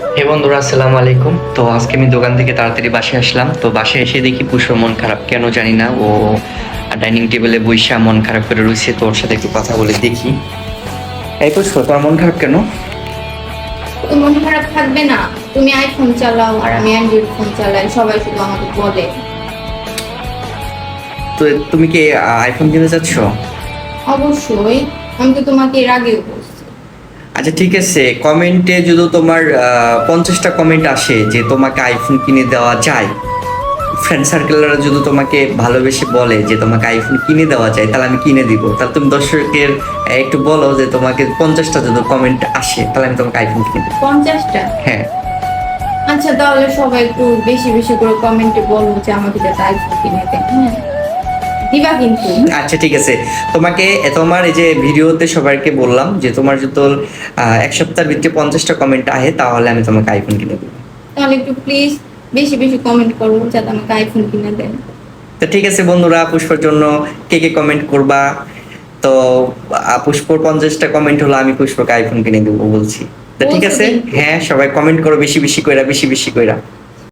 হে বন্ধুরা আসসালামু আলাইকুম। তো আজকে আমি দোকান থেকে তাড়াতাড়ি বাসায় আসলাম। তো বাসায় এসে দেখি পুষ্পর মন খারাপ। কেন জানি না ও ডাইনিং টেবিলে বইসা মন খারাপ করে রয়েছে। তো ওর সাথে একটু কথা বলে দেখি। এই পুষ্প তোমার মন খারাপ কেন? মন খারাপ থাকবে না। তুমি আইফোন চালাও আর আমি অ্যান্ড্রয়েড ফোন চালাই। সবাই শুধু আমাকে বলে। তো তুমি কি আইফোন কিনতে চাচ্ছ? অবশ্যই। আমি তো তোমাকে এর আগেও বলছি। আচ্ছা ঠিক আছে। কমেন্টে যদি তোমার পঞ্চাশটা কমেন্ট আসে যে তোমাকে আইফোন কিনে দেওয়া যায় ফ্রেন্ড সার্কেলরা যদি তোমাকে ভালোবেসে বলে যে তোমাকে আইফোন কিনে দেওয়া যায় তাহলে আমি কিনে দিব। তাহলে তুমি দর্শকের একটু বলো যে তোমাকে পঞ্চাশটা যদি কমেন্ট আসে তাহলে আমি তোমাকে আইফোন কিনে দেবো। পঞ্চাশটা? হ্যাঁ। আচ্ছা তাহলে সবাই একটু বেশি বেশি করে কমেন্টে বলব যে আমাকে যাতে আইফোন কিনে দেয় হ্যাঁ। দিবা কিন্তু। আচ্ছা ঠিক আছে। তোমাকে তোমার এই যে ভিডিওতে সবাইকে বললাম যে তোমার এক সপ্তাহের ভিতরে পঞ্চাশটা কমেন্ট আহে তাহলে আমি তোমাকে আইফোন কিনে দেবো। তাহলে একটু প্লিজ বেশি বেশি কমেন্ট করব যাতে আমাকে আইফোন কিনে দেন। তো ঠিক আছে বন্ধুরা পুষ্পর জন্য কে কে কমেন্ট করবা? তো পুষ্পর পঞ্চাশটা কমেন্ট হলো আমি পুষ্পকে আইফোন কিনে দেবো বলছি। তো ঠিক আছে? হ্যাঁ সবাই কমেন্ট করো বেশি বেশি কইরা বেশি বেশি কইরা।